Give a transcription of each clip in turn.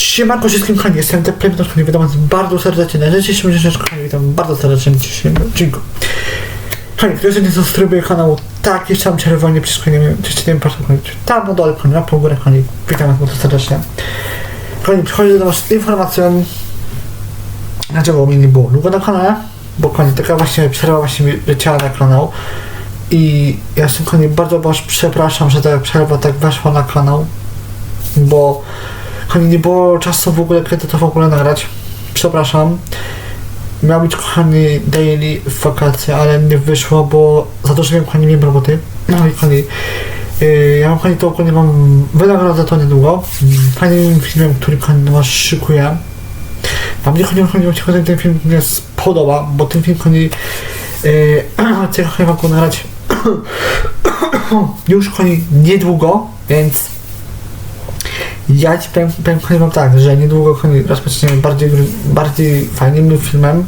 Siemanko wszystkim kochani, jestem te Plemiot, kochani, witam was bardzo serdecznie. Na dzisiejszym rzeczy, kochani, witam bardzo serdecznie na dzisiejszym odcinku. Kochani, kto nie subskrybuje kanału, tak, jeszcze mam czerwonie przeszkodzenie, jeszcze nie patrzę, kochani, tam na dole, kochani, na pół górę, kochani, witam was bardzo serdecznie. Kochani, przychodzi do was z informacją, dlaczego mnie nie było długo na kanale, bo kochani, taka właśnie przerwa właśnie mi leciała na kanał. I ja jestem kochani bardzo was przepraszam, że ta przerwa tak weszła na kanał, bo kochani nie było czasu w ogóle kiedy to w ogóle nagrać. Przepraszam. Miał być kochani daily w wakacje, ale nie wyszło, bo za że miałem kochani miałem roboty. No i kochani yy, ja kochani to kochani wam wynagrodzę to niedługo. Fajnym filmem, który kochani was szykuję. Wam nie chodzi kochani, kochani ten film mnie spodoba, bo ten film kochani yy, chcę wam go nagrać już kochani niedługo, więc ja ci powiem, powiem kochani tak, że niedługo kochani rozpoczniemy bardziej, bardziej fajnym filmem,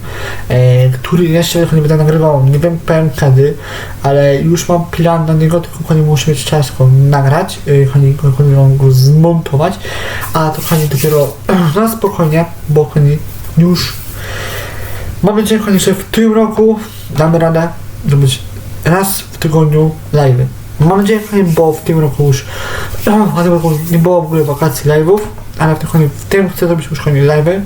e, który jeszcze kochani będę nagrywał, nie wiem powiem kiedy, ale już mam plan na niego, tylko kochani muszę mieć czas go nagrać, e, kochani, kochani mam go zmontować, a to kochani dopiero na spokojnie, bo kochani już mam nadzieję kochani, że w tym roku damy radę zrobić raz w tygodniu live. Mam nadzieję, kochani, bo w tym roku już w tym roku nie było w ogóle wakacji live'ów, ale w tym, w tym chcę zrobić już kochani live'y.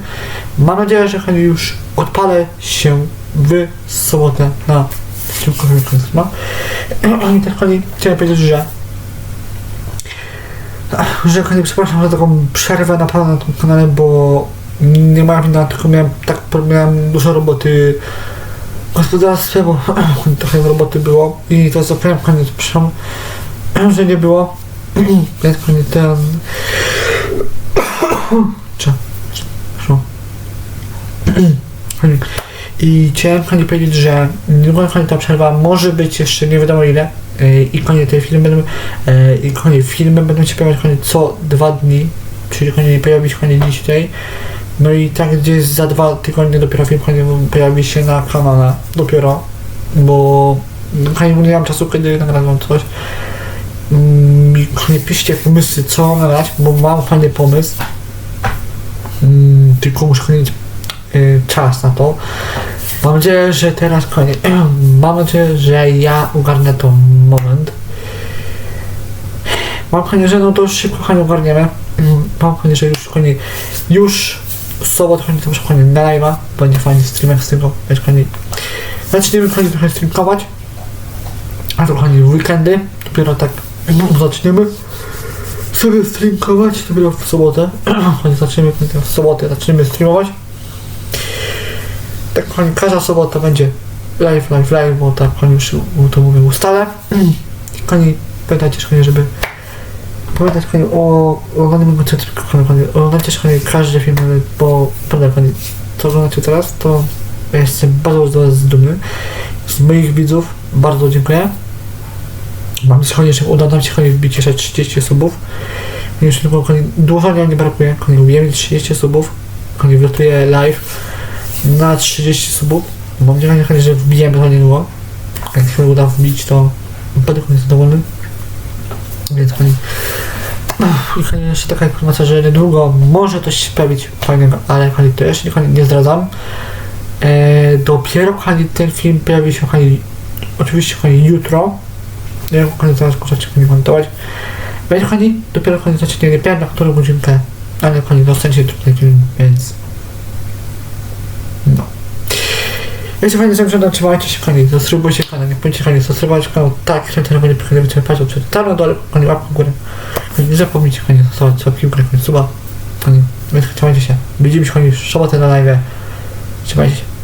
Mam nadzieję, że już odpalę się w sobotę na streamku streama. I też kochani, chciałem powiedzieć, że że kochani, przepraszam za taką przerwę na pana na tym kanale, bo nie moja wina, tylko miałem tak miałem dużo roboty gospodarstwie, bo trochę roboty było i to zapomniałem koniec, przepraszam, że nie było. Więc koniec ten... Koniec. I chciałem kochani powiedzieć, że niedługo kochani ta przerwa może być jeszcze nie wiadomo ile yy, i kochani te filmy będą yy, i kochani filmy będą się pojawiać kochani co dwa dni, czyli kochani pojawi się kochani dzisiaj. No i tak gdzieś za dwa tygodnie dopiero film pojawi się na kanale. Dopiero, bo kochani nie mam czasu kiedy nagrywam coś. Mm, kochani piszcie pomysły co nagrać, bo mam fajny pomysł. Mm, tylko muszę kochani y, czas na to. Mam nadzieję, że teraz koniec. Mam nadzieję, że ja ogarnę to moment. Mam nadzieję, że no to szybko ogarniemy. Mm, Mam nadzieję, że już kochani już w sobotę kochani to kochani na live'a. Będzie fajny streamek z tego. Więc kochani zaczniemy kochani trochę streamkować. A to kochani w weekendy. Dopiero tak zaczniemy sobie streamkować. Dopiero w sobotę. Kochani zaczniemy w sobotę zaczniemy streamować. Tak kochani każda sobota będzie live, live, live, bo tak kochani już to mówię ustalę. Kochani pamiętajcie kochani, żeby kochani o koncertu, kochani, oglądajcie kochani każdy film, bo prawda kochani, co oglądacie teraz, to ja jestem bardzo z dumny. Z moich widzów bardzo dziękuję. Mam nadzieję, że uda nam się kochani wbić jeszcze 30 subów. Już tylko kochani, dużo nie brakuje, kochani, wbijemy 30 subów, kochani, wlatuję live na 30 subów. Mam nadzieję, że wbijemy to niedługo. Jak się uda wbić, to będę kochani zadowolony. Więc kochani, i kochani, jeszcze taka informacja, że niedługo może coś się pojawić fajnego, ale kochani, to jeszcze kochani, nie zdradzam. E, dopiero kochani, ten film pojawi się kochani, oczywiście kochani, jutro. Nie wiem, kochani, zaraz go zaczniemy montować. Więc kochani, dopiero kochani zacznie, nie wiem na którą godzinkę, ale kochani, dostańcie tutaj film, więc Jeśli fajnie zamierzone, trzymajcie się kochani, zasubujcie kanał, nie pamiętajcie kochani, zasubujcie kanał, tak, ten będzie przychodził więcej patrzeć, czy tam na dole, kochani, łapkę w górę. Nie zapomnijcie kochani, zostawić łapki w górę, kochani, suba, kochani, więc trzymajcie się. Widzimy się kochani w na live. Trzymajcie się.